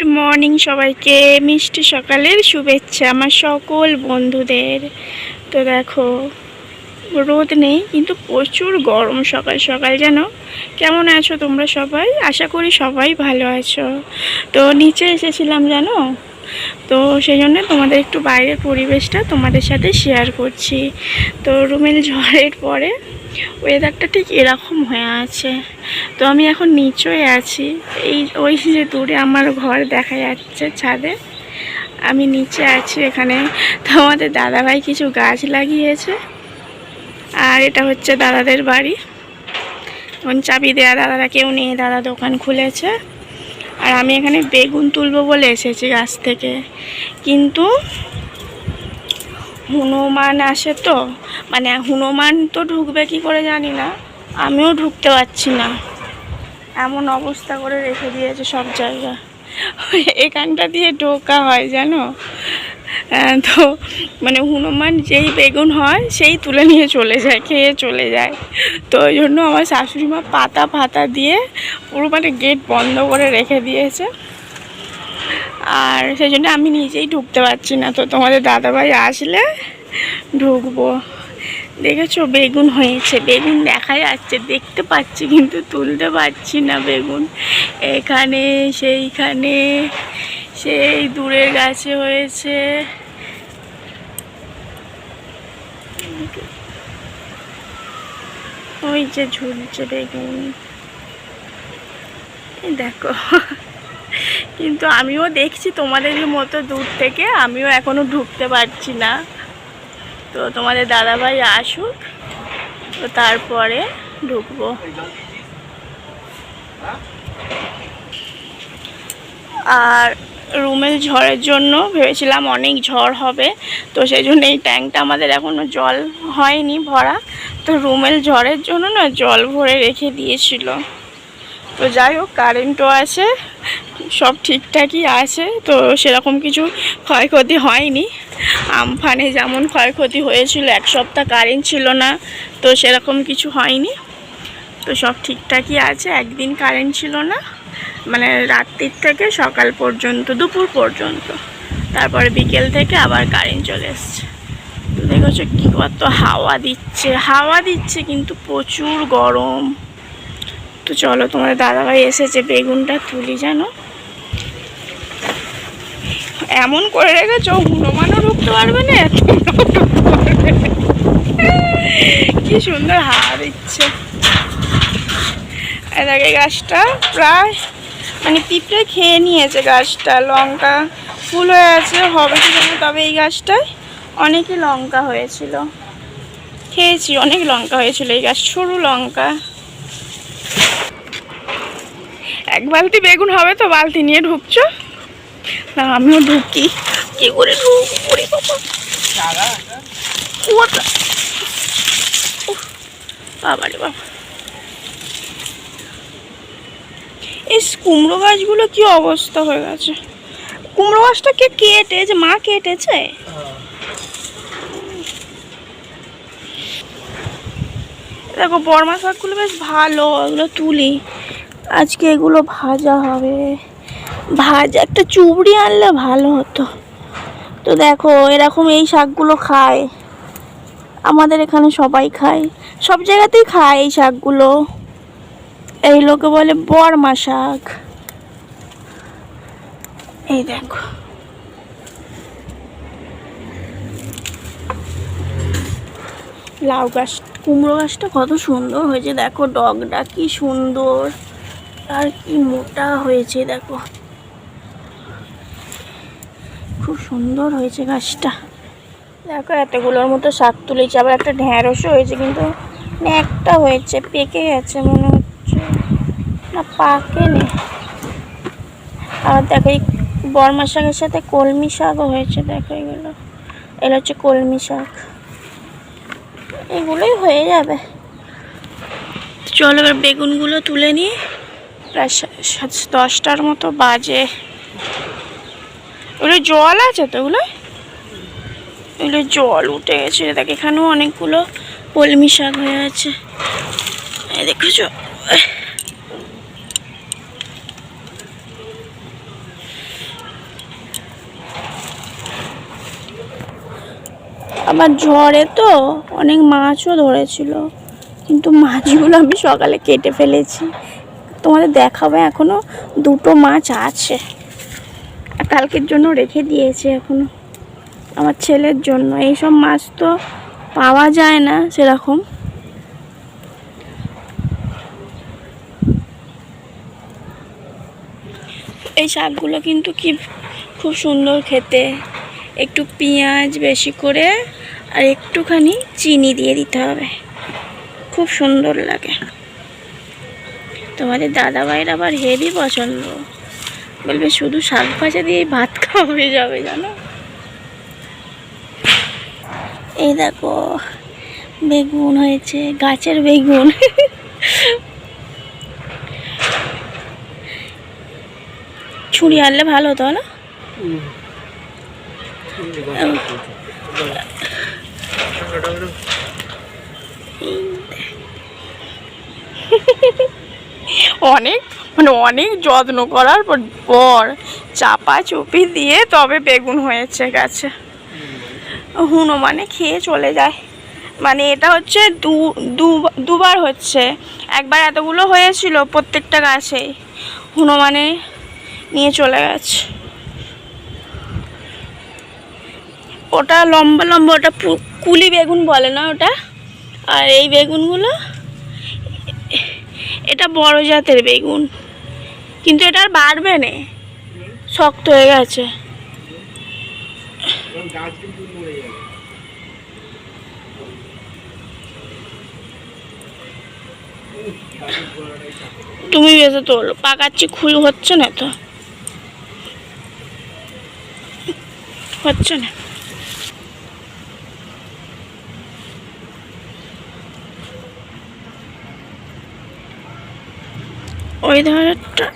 Good morning সবাইকে, মিষ্টি সকালের শুভেচ্ছা আমার সকল বন্ধুদের। তো দেখো, রোদ নেই, কিন্তু প্রচুর গরম সকাল সকাল যেন কেমন আছো তোমরা সবাই? আশা করি সবাই ভালো আছো। তো নিচে এসেছিলাম জানো? তো সেই জন্য তোমাদের একটু বাইরের পরিবেশটা তোমাদের সাথে শেয়ার করছি। তো রুমের ঝড়ের পরে ওয়েদারটা ঠিক এরকম হয়ে আছে। তো আমি এখন নিচই আছি। এই, ওই যে দূরে আমার ঘর দেখা যাচ্ছে ছাদে। আমি নিচে আছি এখানে। তো আমাদের দাদাভাই কিছু গাছ লাগিয়েছে। আর এটা হচ্ছে দাদাদের বাড়ি। এখন চাবি দেয়া দাদারা কেউ নেই, দাদা দোকান খুলেছে। আর আমি এখানে বেগুন তুলবো বলে এসেছি গাছ থেকে। কিন্তু হনুমান আসে তো মানে হনুমান তো ঢুকবে কি করে জানি না, আমিও ঢুকতে পারছি না। এমন অবস্থা করে রেখে দিয়েছে সব জায়গা। এখানটা দিয়ে ঢোকা হয়, জানো? তো মানে হনুমান যেই বেগুন হয়, সেই তুলে নিয়ে চলে যায়, খেয়ে চলে যায়। তো ওই জন্য আমার শাশুড়ি মা পাতা ফাতা দিয়ে পুরো মানে গেট বন্ধ করে রেখে দিয়েছে। আর সেই জন্য আমি নিজেই ঢুকতে পারছি না। তো তোমাদের দাদাভাই আসলে ঢুকবো। দেখেছ, বেগুন হয়েছে, বেগুন দেখা যাচ্ছে। দেখতে পাচ্ছি, কিন্তু তুলতে পারছি না বেগুন। এখানে, সেইখানে, সেই দূরের গাছে হয়েছে। ওই যে ঝুলছে বেগুন দেখো। কিন্তু আমিও দেখছি তোমাদের মতো দূর থেকে, আমিও এখনও ঢুকতে পারছি না। তো তোমাদের দাদাভাই আসুক, তো তারপরে ঢুকবো। আর রুমের ঝড়ের জন্য ভেবেছিলাম অনেক ঝড় হবে, তো সেই জন্য এই ট্যাঙ্কটা আমাদের এখনও জল হয়নি ভরা। তো রুমের ঝড়ের জন্য না জল ভরে রেখে দিয়েছিল। তো যাই হোক কারেন্টও আছে, সব ঠিকঠাকই আছে, তো সেরকম কিছু ক্ষয়ক্ষতি হয়নি। আমফানে যেমন ক্ষয়ক্ষতি হয়েছিল, এক সপ্তাহ কারেন্ট ছিল না, তো সেরকম কিছু হয়নি। তো সব ঠিকঠাকই আছে, একদিন কারেন্ট ছিল না মানে রাত্রির থেকে সকাল পর্যন্ত, দুপুর পর্যন্ত। তারপরে বিকেল থেকে আবার কারেন্ট চলে এসছে। দেখেছ কী কত হাওয়া দিচ্ছে হাওয়া দিচ্ছে কিন্তু প্রচুর গরম। তো চলো তোমার দাদাভাই এসেছে বেগুনটা তুলি জানো? এমন করে রেখেছো, হনুমানও ঢুকতে পারবে না? পারবে কি সুন্দর হাওয়া দিচ্ছে। এটাকে গাছটা প্রায় মানে পিঁপড়ে খেয়ে নিয়েছে গাছটা, লঙ্কা ফুল হয়ে আছে, হবে কি তবে এই গাছটায়? অনেকই লঙ্কা হয়েছিল। খেয়েছি, অনেক লঙ্কা হয়েছিল এই গাছ, সরু লঙ্কা। এক বালতি বেগুন হবে তো, বালতি নিয়ে ঢুকছো? না, আমিও ঢুকি। কি করে ঢুকি বাবা? বাবারে বাবা এই কুমড়ো গাছগুলো কি অবস্থা হয়ে গেছে? কুমড়ো গাছটা কে কেটেছে মা কেটেছে? দেখো বর্মা শাকগুলো বেশ ভালো এগুলো তুলি। আজকে এগুলো ভাজা হবে। ভাজা, একটা চুবড়ি আনলে ভালো হতো। তো দেখো, এরকম এই শাকগুলো খায়। আমাদের এখানে সবাই খায়। সব জায়গাতেই খায় এই শাকগুলো। এই লোকে বলে বর্মা শাক এই দেখো। লাউ গাছ। কুমড়ো গাছটা কত সুন্দর হয়েছে। দেখো ডগটা কি সুন্দর। আর কি মোটা হয়েছে, দেখো। খুব সুন্দর হয়েছে গাছটা। দেখো এতগুলোর মতো শাক তুলেছে। আবার একটা ঢ্যাঁড়সও হয়েছে, কিন্তু একটা হয়েছে, পেকে গেছে মনে হচ্ছে। না পাকে নে আর দেখো এই বর্মা শাকের সাথে কলমি শাকও হয়েছে, দেখো এগুলো। এগুলো হচ্ছে কলমি শাক। এগুলোই হয়ে যাবে। চলো এবার বেগুনগুলো তুলে নিয়ে প্রায় দশটার মতো বাজে। ওগুলো জল আছে তো ওগুলো? এগুলো জল উঠে গেছে। দেখ, এখানেও অনেকগুলো কলমি শাক হয়ে আছে। দেখেছ? আবার ঝড়ে তো অনেক মাছও ধরেছিল। কিন্তু মাছগুলো আমি সকালে কেটে ফেলেছি। তোমাদের দেখাবে, এখনও দুটো মাছ আছে। কালকের জন্য রেখে দিয়েছে এখনও। আমার ছেলের জন্য। এইসব মাছ তো পাওয়া যায় না সেরকম। এই শাকগুলো কিন্তু কি খুব সুন্দর খেতে। একটু পেঁয়াজ বেশি করে আর একটুখানি চিনি দিয়ে দিতে হবে। খুব সুন্দর লাগে। তোমাদের দাদা ভাইয়ের আবার হেভি পছন্দ। বলবে শুধু শাক ভাজা দিয়ে ভাত খাওয়া হয়ে যাবে জানো? এই দেখো বেগুন হয়েছে গাছের বেগুন। ছুরি আনলে ভালো হতো না অনেক মানে অনেক যত্ন করার পর চাপা চুপি দিয়ে তবে বেগুন হয়েছে গাছে। হুনো মানে খেয়ে চলে যায়। মানে এটা হচ্ছে দু দুবার হচ্ছে। একবার এতগুলো হয়েছিল প্রত্যেকটা গাছেই। হুনো নিয়ে চলে গেছে। ওটা লম্বা লম্বা, ওটা কুলি বেগুন বলে না ওটা? আর এই বেগুনগুলো এটা বড় জাতের বেগুন। কিন্তু এটা আর বাড়বে না। শক্ত হয়ে গেছে। তুমি বেঁচে তোলো। পাকাচ্ছি, খুল, হচ্ছে না তো? হচ্ছে না। ওই ধারেরটা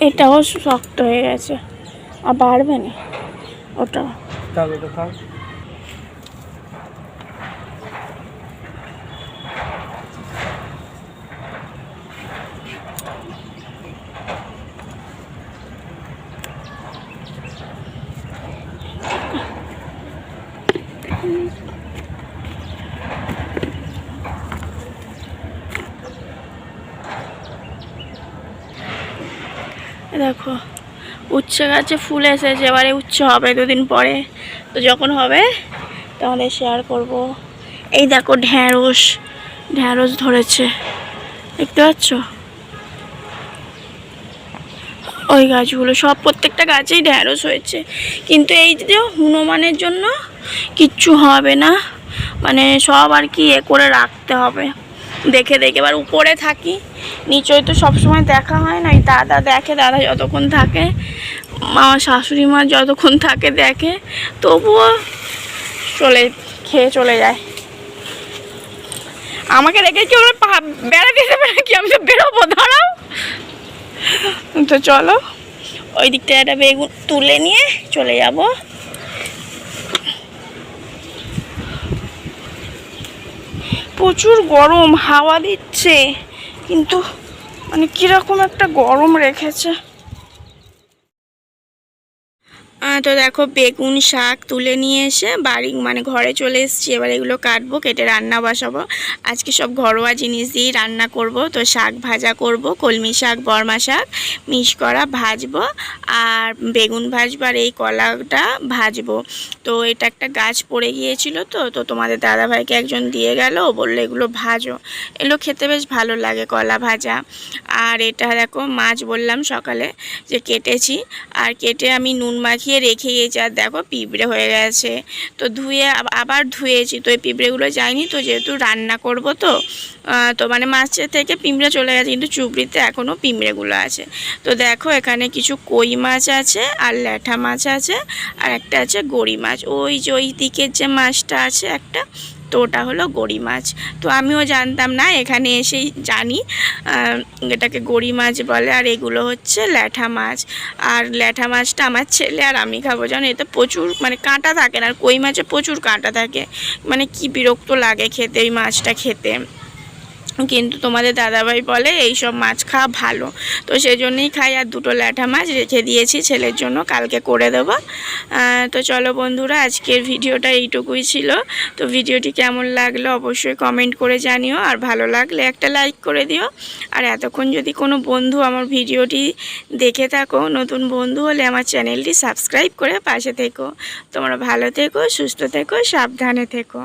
এটাও শক্ত হয়ে গেছে। আর বাড়বে না। ওটা। থাক। দেখো, উচ্ছে গাছে ফুল এসেছে, এবারে উচ্ছে হবে দুদিন পরে। তো যখন হবে, তাহলে শেয়ার করব। এই দেখো ঢ্যাঁড়স ঢ্যাঁড়স ধরেছে। দেখতে পাচ্ছ? ওই গাছগুলো, সব প্রত্যেকটা গাছেই ঢ্যাঁড়স হয়েছে। কিন্তু এই যে হনুমানের জন্য কিচ্ছু হবে না। মানে সব আর কি এ করে রাখতে হবে। দেখে দেখে, এবার উপরে থাকি। নিচয় তো সবসময় দেখা হয় না দাদা দেখে, দাদা যতক্ষণ থাকে আমার শাশুড়ি মা যতক্ষণ থাকে দেখে, তবুও চলে, খেয়ে চলে যায়। আমাকে রেখে কি ওরা বেড়াতে যাবে নাকি? আমি তো বেরোবো, দাঁড়াও। তো চলো, ওই দিক থেকে একটা বেগুন তুলে নিয়ে চলে যাব। প্রচুর গরম, হাওয়া দিচ্ছে। কিন্তু মানে কীরকম একটা গরম রেখেছে। তো দেখো বেগুন শাক তুলে নিয়ে এসে বাড়ি মানে ঘরে চলে এসেছি। এবার এগুলো কাটবো, কেটে রান্না বসাবো। আজকে সব ঘরোয়া জিনিস দিয়েই রান্না করব। তো শাক ভাজা করব, কলমি শাক, বর্মা শাক, মিশ করা ভাজবো, আর বেগুন ভাজবো আর এই কলাটা ভাজবো। তো এটা একটা গাছ পড়ে গিয়েছিল তো তো তোমাদের দাদাভাইকে একজন দিয়ে গেল বলল এগুলো ভাজো। এগুলো খেতে বেশ ভালো লাগে কলা ভাজা। আর এটা দেখো, মাছ বললাম সকালে যে কেটেছি। আর কেটে আমি নুন মাখিয়ে রেখে গিয়েছি আর দেখো পিঁপড়ে হয়ে গেছে। তো ধুয়ে আবার ধুয়েছি। তো এই পিঁপড়েগুলো যায়নি তো যেহেতু রান্না করব তো তো মানে মাছের থেকে পিঁপড়ে চলে গেছে, কিন্তু চুবড়িতে এখনও পিঁপড়েগুলো আছে। তো দেখো এখানে কিছু কই মাছ আছে, আর ল্যাঠা মাছ আছে, আর একটা আছে গড়ি মাছ। ওই যে ওই দিকের যে মাছটা আছে একটা তো ওটা হলো গড়ি মাছ। তো আমিও জানতাম না, এখানে এসেই জানি। এটাকে গড়ি মাছ বলে, আর এগুলো হচ্ছে ল্যাঠা মাছ। আর ল্যাঠা মাছটা আমার ছেলে আর আমি খাব, জানো? এতে প্রচুর মানে কাঁটা থাকে না, আর কই মাছে প্রচুর কাঁটা থাকে। মানে কি বিরক্ত লাগে খেতে ওই মাছটা খেতে। কিন্তু তোমাদের দাদাভাই বলে এই সব মাছ খাওয়া ভালো। তো সেই জন্যই খাই আর দুটো ল্যাঠা মাছ রেখে দিয়েছি ছেলের জন্য, কালকে করে দেবো। তো চলো বন্ধুরা, আজকের ভিডিওটা এইটুকুই ছিল। তো ভিডিওটি কেমন লাগল অবশ্যই কমেন্ট করে জানিও, আর ভালো লাগলে একটা লাইক করে দিও। আর এতক্ষণ যদি কোনো বন্ধু আমার ভিডিওটি দেখে থাকো, নতুন বন্ধু হলে আমার চ্যানেলটি সাবস্ক্রাইব করে পাশে থেকো। তোমরা ভালো থেকো, সুস্থ থেকো, সাবধানে থেকো।